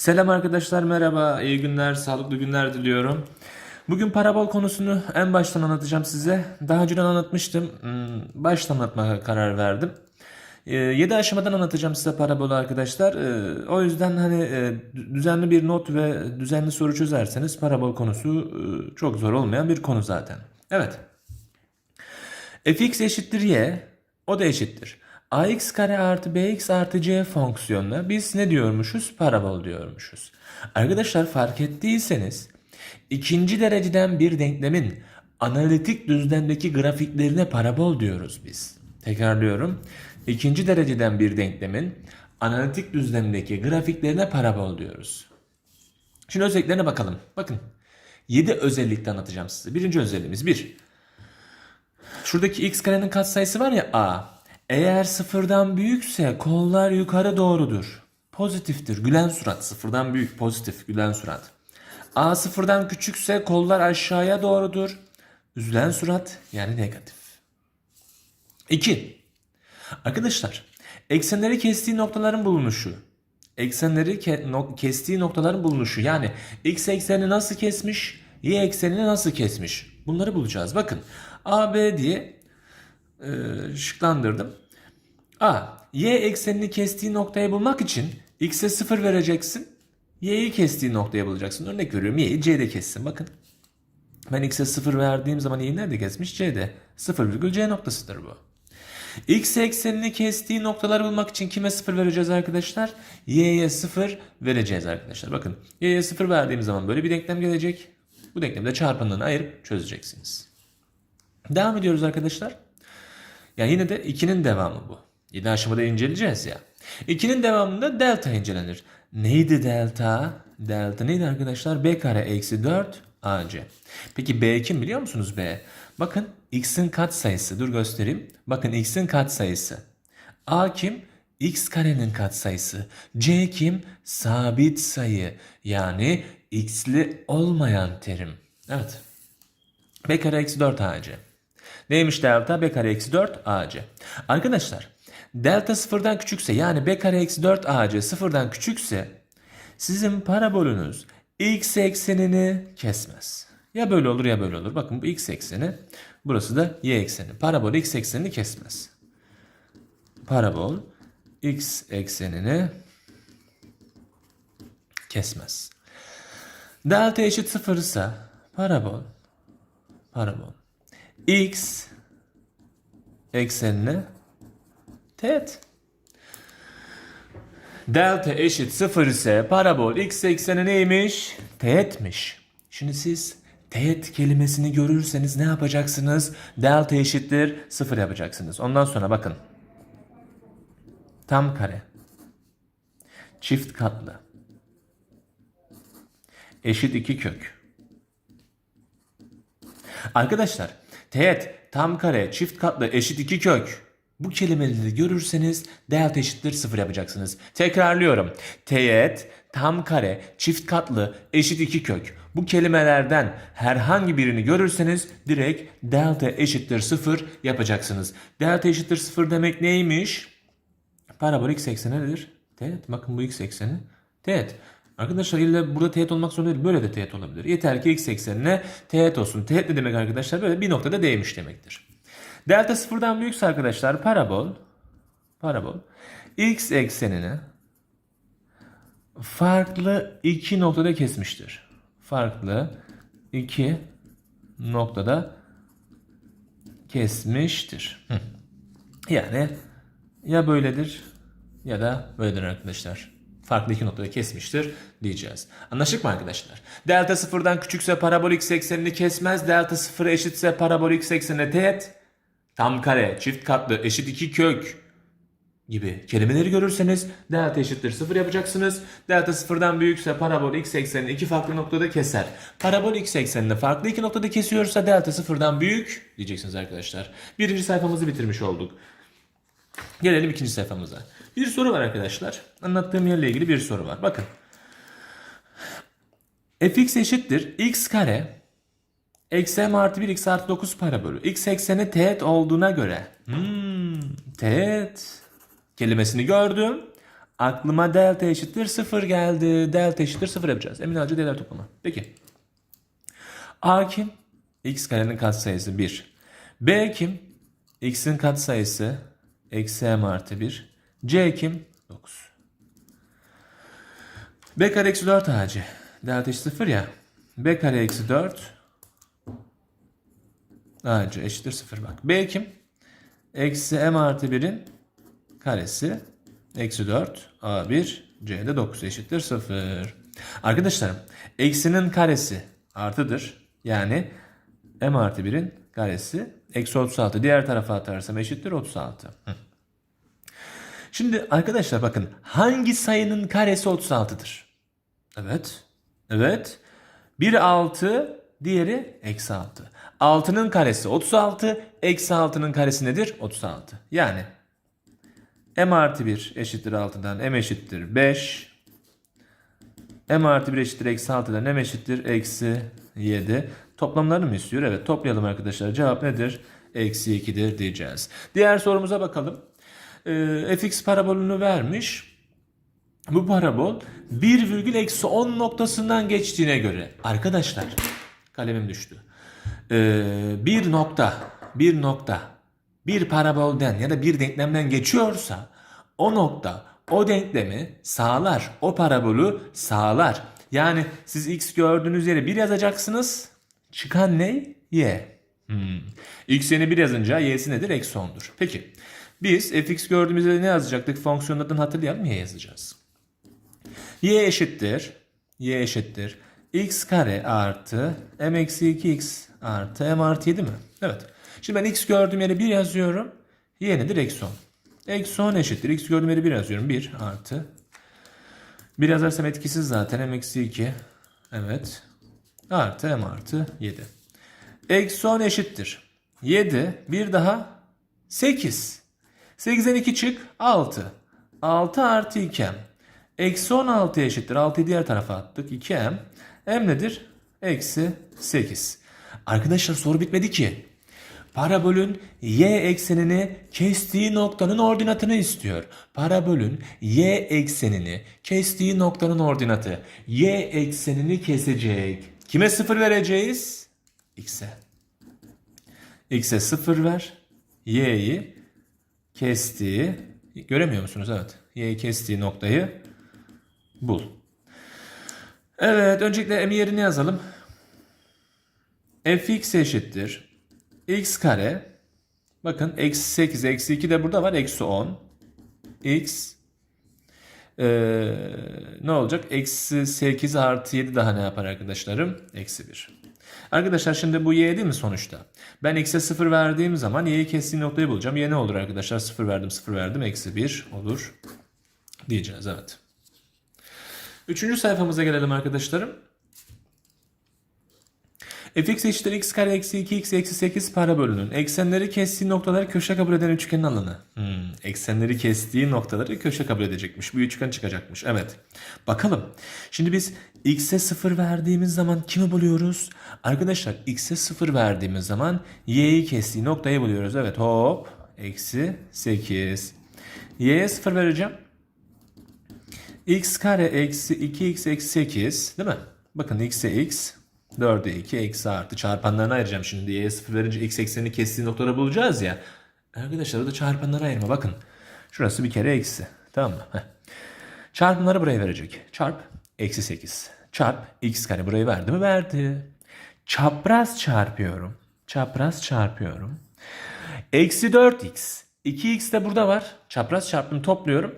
Selam arkadaşlar merhaba iyi günler sağlıklı günler diliyorum. Bugün parabol konusunu en baştan anlatacağım size. Daha önceden anlatmıştım. Hmm, Baştan anlatmaya karar verdim. 7 aşamadan anlatacağım size parabolu arkadaşlar. Ee, O yüzden hani e, düzenli bir not ve düzenli soru çözerseniz parabol konusu e, çok zor olmayan bir konu zaten. Evet. fx eşittir y, o da eşittir. Ax kare artı bx artı c fonksiyonuna biz ne diyormuşuz? Parabol diyormuşuz. Arkadaşlar fark ettiyseniz ikinci dereceden bir denklemin analitik düzlemdeki grafiklerine parabol diyoruz biz. Tekrarlıyorum. İkinci dereceden bir denklemin analitik düzlemdeki grafiklerine parabol diyoruz. Şimdi özelliklerine bakalım. Bakın 7 özellikte anlatacağım size. Birinci özelliğimiz 1. Şuradaki x karenin katsayısı var ya a. Eğer sıfırdan büyükse kollar yukarı doğrudur. Pozitiftir. Gülen surat. Sıfırdan büyük pozitif gülen surat. A sıfırdan küçükse kollar aşağıya doğrudur. Üzülen surat yani negatif. 2. Arkadaşlar eksenleri kestiği noktaların bulunuşu. Eksenleri ke- no- kestiği noktaların bulunuşu. Yani x eksenini nasıl kesmiş, y eksenini nasıl kesmiş. Bunları bulacağız. Bakın A, B diye e, şıklandırdım. A. Y eksenini kestiği noktayı bulmak için x'e 0 vereceksin. Y'yi kestiği noktayı bulacaksın. Örnek veriyorum y'yi c'de kessin. Bakın. Ben x'e 0 verdiğim zaman y'yi nerede kesmiş? C'de. 0,c noktasıdır bu. X eksenini kestiği noktaları bulmak için kime 0 vereceğiz arkadaşlar? Y'ye 0 vereceğiz arkadaşlar. Bakın y'ye 0 verdiğim zaman böyle bir denklem gelecek. Bu denklemde çarpanlarını ayırıp çözeceksiniz. Devam ediyoruz arkadaşlar. Ya yine de 2'nin devamı bu. 7 aşamada inceleyeceğiz ya. 2'nin devamında delta incelenir. Neydi delta? Delta neydi arkadaşlar? B kare eksi 4 AC. Peki B kim biliyor musunuz B? Bakın x'in katsayısı. Dur göstereyim. Bakın x'in katsayısı. A kim? x karenin katsayısı. C kim? Sabit sayı. Yani x'li olmayan terim. Evet. B kare eksi 4 AC. Neymiş delta? B kare eksi 4 AC. Arkadaşlar delta sıfırdan küçükse yani B kare eksi 4 AC sıfırdan küçükse sizin parabolünüz x eksenini kesmez. Ya böyle olur ya böyle olur. Bakın bu x ekseni burası da y ekseni. Parabol x eksenini kesmez. Parabol x eksenini kesmez. Delta eşit sıfır ise parabol parabol x eksenine teğet. Delta eşit sıfır ise parabol x ekseni neymiş? Teğetmiş. Şimdi siz teğet kelimesini görürseniz ne yapacaksınız? Delta eşittir sıfır yapacaksınız. Ondan sonra bakın. Tam kare. Çift katlı. Eşit iki kök. Arkadaşlar teğet, tam kare, çift katlı, eşit iki kök. Bu kelimeleri görürseniz delta eşittir sıfır yapacaksınız. Tekrarlıyorum. Teğet, tam kare, çift katlı, eşit iki kök. Bu kelimelerden herhangi birini görürseniz direkt delta eşittir sıfır yapacaksınız. Delta eşittir sıfır demek neymiş? Parabol x ekseni nedir? Teğet. Bakın bu x ekseni. Teğet. Arkadaşlar illa burada teğet olmak zorunda değil. Böyle de teğet olabilir. Yeter ki x eksenine teğet olsun. Teğet ne demek arkadaşlar? Böyle bir noktada değmiş demektir. Delta sıfırdan büyükse arkadaşlar parabol parabol x eksenini farklı iki noktada kesmiştir. Farklı iki noktada kesmiştir. Yani ya böyledir ya da böyledir arkadaşlar. Farklı iki noktada kesmiştir diyeceğiz. Anlaştık mı arkadaşlar? Delta sıfırdan küçükse parabol x eksenini kesmez. Delta sıfıra eşitse parabol x eksenine teğet. Tam kare, çift katlı, eşit iki kök gibi kelimeleri görürseniz delta eşittir sıfır yapacaksınız. Delta sıfırdan büyükse parabol x eksenini iki farklı noktada keser. Parabol x eksenini farklı iki noktada kesiyorsa delta sıfırdan büyük diyeceksiniz arkadaşlar. Birinci sayfamızı bitirmiş olduk. Gelelim ikinci sayfamıza. Bir soru var arkadaşlar. Anlattığım yerle ilgili bir soru var. Bakın. fx eşittir x kare eksi m artı 1 x artı 9 parabolü. x ekseni teğet olduğuna göre. Hmm, teğet kelimesini gördüm. Aklıma delta eşittir 0 geldi. Delta eşittir 0 yapacağız. Emin Hoca değerler toplama. Peki. A kim? X karenin katsayısı 1. B kim? X'in katsayısı eksi m artı 1. C kim? 9. B kare eksi 4 AC. Delta eşit 0 ya. B kare eksi 4 AC eşittir 0 bak. B kim? Eksi m artı 1'in karesi eksi 4 A1 C'de 9 eşittir 0. Arkadaşlarım eksinin karesi artıdır. Yani m artı 1'in karesi eksi 36. Diğer tarafa atarsam eşittir 36. Hı. Şimdi arkadaşlar bakın hangi sayının karesi 36'dır? Evet. Evet. Biri 6, diğeri eksi 6. 6'nın karesi 36, eksi 6'nın karesi nedir? 36. Yani m artı 1 eşittir 6'dan m eşittir 5. m artı 1 eşittir eksi 6'dan m eşittir eksi 7. Toplamlarını mı istiyor? Evet toplayalım arkadaşlar. Cevap nedir? Eksi 2'dir diyeceğiz. Diğer sorumuza bakalım. Ee, fx parabolünü vermiş. Bu parabol 1 virgül eksi 10 noktasından geçtiğine göre arkadaşlar kalemim düştü. Ee, bir nokta bir nokta bir parabolden ya da bir denklemden geçiyorsa o nokta o denklemi sağlar. O parabolü sağlar. Yani siz x gördüğünüz yere 1 yazacaksınız. Çıkan ne? Y. Hmm. X'ini 1 yazınca y'si nedir? Eksi 10'dur. Peki. Biz fx gördüğümüz yere ne yazacaktık? Fonksiyonun adını hatırlayalım. Y yazacağız. Y eşittir. Y eşittir. x kare artı m eksi 2x artı m artı 7 mi? Evet. Şimdi ben x gördüğüm yere 1 yazıyorum. Y nedir? Eksi 10. Eksi 10 eşittir. X gördüğüm yere 1 yazıyorum. 1 artı. 1 yazarsam etkisiz zaten. M eksi 2. Evet. Artı M artı 7. Eksi 10 eşittir. 7. Bir daha 8. 8'den 2 çık. 6. 6 artı 2M. Eksi 16 eşittir. 6'yı diğer tarafa attık. 2M. M nedir? Eksi 8. Arkadaşlar soru bitmedi ki. Parabolün y eksenini kestiği noktanın ordinatını istiyor. Parabolün y eksenini kestiği noktanın ordinatı. Y eksenini kesecek. Kime sıfır vereceğiz? X'e. X'e sıfır ver. Y'yi kestiği, göremiyor musunuz? Evet. Y'yi kestiği noktayı bul. Evet, öncelikle m yerini yazalım. fx eşittir x kare. Bakın eksi 8 eksi 2 de burada var eksi 10 x ee, ne olacak? Eksi 8 artı 7 daha ne yapar arkadaşlarım? Eksi 1 arkadaşlar şimdi bu y değil mi sonuçta? Ben x'e 0 verdiğim zaman y'yi kestiği noktayı bulacağım. Y ne olur arkadaşlar? 0 verdim 0 verdim eksi 1 olur diyeceğiz evet. Üçüncü sayfamıza gelelim arkadaşlarım fx eşittir x kare eksi 2x eksi 8 parabolünün eksenleri kestiği noktaları köşe kabul eden üçgenin alanı. Hmm, eksenleri kestiği noktaları köşe kabul edecekmiş. Bu üçgen çıkacakmış. Evet. Bakalım. Şimdi biz x'e 0 verdiğimiz zaman kimi buluyoruz? Arkadaşlar x'e 0 verdiğimiz zaman y'yi kestiği noktayı buluyoruz. Evet hop. Eksi 8. y'ye 0 vereceğim. x kare eksi 2x eksi 8 değil mi? Bakın x'e x 4'e 2 eksi artı çarpanlarını ayıracağım şimdi. Y'ye 0 verince x eksenini kestiği noktaları bulacağız ya. Arkadaşlar orada çarpanları ayırma bakın. Şurası bir kere eksi. Tamam mı? Heh. Çarpanları buraya verecek. Çarp eksi 8. Çarp x kare burayı verdi mi? Verdi. Çapraz çarpıyorum. Çapraz çarpıyorum. Eksi 4x. 2x de burada var. Çapraz çarpımı topluyorum.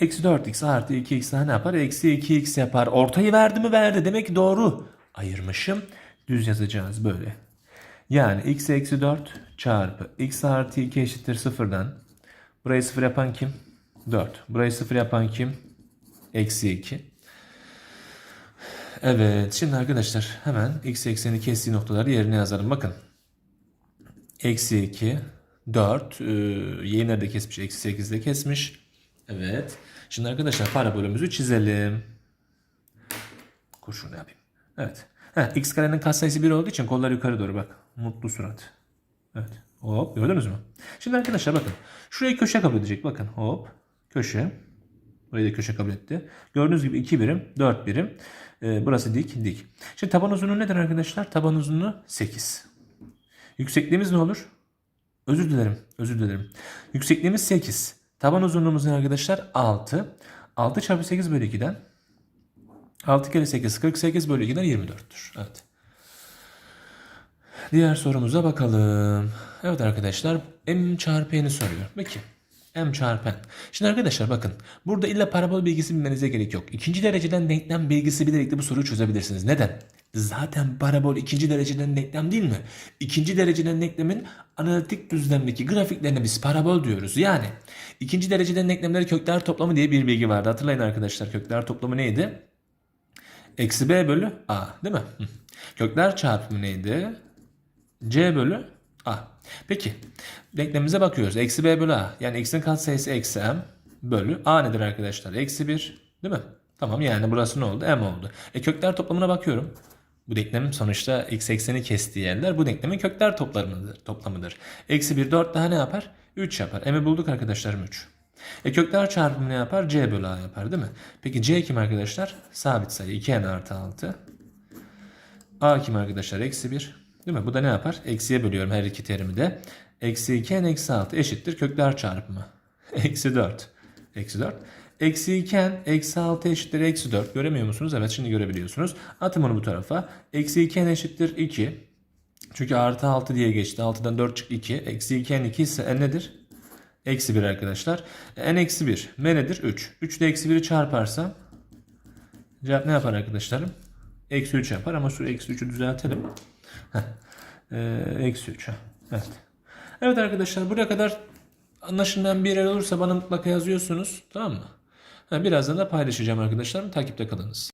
Eksi 4x artı 2x daha ne yapar? Eksi 2x yapar. Ortayı verdi mi? Verdi. Demek ki doğru ayırmışım. Düz yazacağız böyle. Yani x eksi 4 çarpı x artı 2 eşittir sıfırdan. Burayı sıfır yapan kim? 4. Burayı sıfır yapan kim? Eksi 2. Evet. Şimdi arkadaşlar hemen x ekseni kestiği noktaları yerine yazalım. Bakın. Eksi 2, 4. Ee, y'yi nerede kesmiş? Eksi 8'de kesmiş. Evet. Şimdi arkadaşlar parabolümüzü çizelim. Kurşunu yapayım. Evet. Heh, x karenin katsayısı 1 olduğu için kollar yukarı doğru bak. Mutlu surat. Evet. Hop gördünüz mü? Şimdi arkadaşlar bakın. Şurayı köşe kabul edecek. Bakın hop. Köşe. Burayı da köşe kabul etti. Gördüğünüz gibi 2 birim, 4 birim. Ee, burası dik, dik. Şimdi taban uzunluğu nedir arkadaşlar? Taban uzunluğu 8. Yüksekliğimiz ne olur? Özür dilerim, özür dilerim. Yüksekliğimiz 8. Taban uzunluğumuz ne arkadaşlar? 6. 6 çarpı 8 bölü 2'den 6 kere 8, 48 bölü 2'den 24'tür. Evet. Diğer sorumuza bakalım. Evet arkadaşlar m çarpı n'i soruyor. Peki m çarpı n. Şimdi arkadaşlar bakın burada illa parabol bilgisi bilmenize gerek yok. İkinci dereceden denklem bilgisi bilerek de bu soruyu çözebilirsiniz. Neden? Zaten parabol ikinci dereceden denklem değil mi? İkinci dereceden denklemin analitik düzlemdeki grafiklerine biz parabol diyoruz. Yani ikinci dereceden denklemleri kökler toplamı diye bir bilgi vardı. Hatırlayın arkadaşlar kökler toplamı neydi? Eksi b bölü a değil mi? Hı. Kökler çarpımı neydi? c bölü a. Peki denklemimize bakıyoruz. Eksi b bölü a. Yani x'in katsayısı eksi m bölü a nedir arkadaşlar? Eksi 1 değil mi? Tamam yani burası ne oldu? M oldu. E kökler toplamına bakıyorum. Bu denklemin sonuçta x ekseni kestiği yerler bu denklemin kökler toplamıdır. toplamıdır. Eksi 1 4 daha ne yapar? 3 yapar. M'i bulduk arkadaşlarım 3. E kökler çarpımı ne yapar? C bölü A yapar değil mi? Peki C kim arkadaşlar? Sabit sayı 2n artı 6. A kim arkadaşlar? Eksi 1. Değil mi? Bu da ne yapar? Eksiye bölüyorum her iki terimi de. Eksi 2n eksi 6 eşittir kökler çarpımı. eksi 4. Eksi 4. Eksi 2n eksi 6 eşittir eksi 4. Göremiyor musunuz? Evet şimdi görebiliyorsunuz. Atım onu bu tarafa. Eksi 2n eşittir 2. Çünkü artı 6 diye geçti. 6'dan 4 çıktı 2. Eksi 2n 2 ise n nedir? Eksi 1 arkadaşlar. n eksi 1. m nedir? 3. 3 ile eksi 1'i çarparsam cevap ne yapar arkadaşlarım? Eksi 3 yapar ama şu eksi 3'ü düzeltelim. Ee, eksi 3. ha. Evet. Evet arkadaşlar buraya kadar anlaşılmayan bir yer olursa bana mutlaka yazıyorsunuz. Tamam mı? Birazdan da paylaşacağım arkadaşlar. Takipte kalınız.